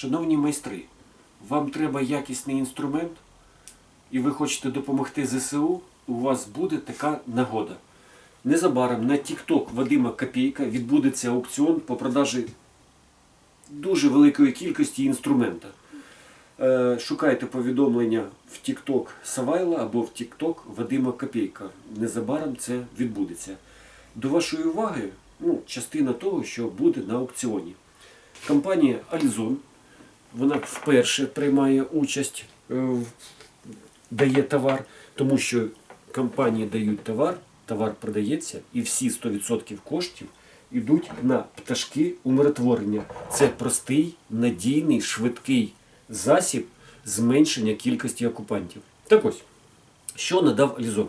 Шановні майстри, вам треба якісний інструмент, і ви хочете допомогти ЗСУ, у вас буде така нагода. Незабаром на TikTok Вадима Копійка відбудеться аукціон по продажі дуже великої кількості інструмента. Е, Шукайте повідомлення в TikTok Савайла або в TikTok Вадима Копійка. Незабаром це відбудеться. До вашої уваги ну, частина того, що буде на аукціоні. Компанія Альзон, вона вперше приймає участь, е, дає товар, тому що компанії дають товар, товар продається, і всі 100% коштів йдуть на пташки умиротворення. Це простий, надійний, швидкий засіб зменшення кількості окупантів. Так ось, що надав Альзон?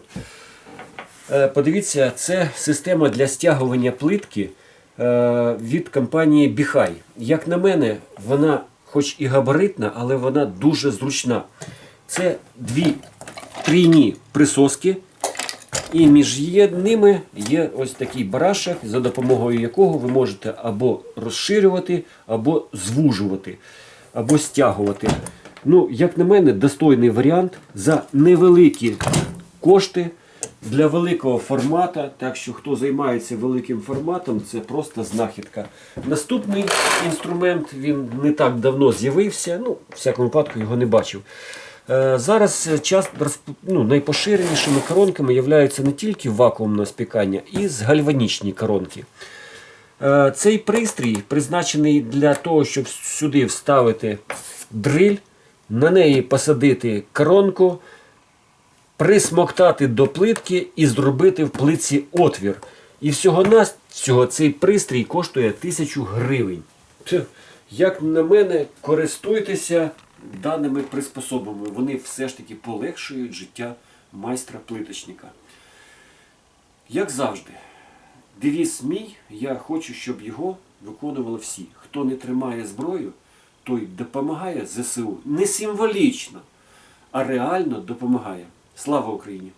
Е, Подивіться, це система для стягування плитки е, від компанії Біхай. Як на мене, вона хоч і габаритна, але вона дуже зручна. Це дві трійні присоски, і між ними є ось такий барашек, за допомогою якого ви можете або розширювати, або звужувати, або стягувати. Ну, як на мене, достойний варіант за невеликі кошти для великого формата. Так що хто займається великим форматом, це просто знахідка. Наступний інструмент він не так давно з'явився. Ну, в всякому випадку його не бачив. Е, Зараз час ну, найпоширенішими коронками являються не тільки вакуумне спікання, і гальванічні коронки. Е, Цей пристрій призначений для того, щоб сюди вставити дриль, на неї посадити коронку, присмоктати до плитки і зробити в плитці отвір. І всього навсього цей пристрій коштує 1000 гривень. Як на мене, користуйтеся даними приспособами. Вони все ж таки полегшують життя майстра-плиточника. Як завжди, девіз мій, я хочу, щоб його виконували всі. Хто не тримає зброю, той допомагає ЗСУ не символічно, а реально допомагає. Слава Україні!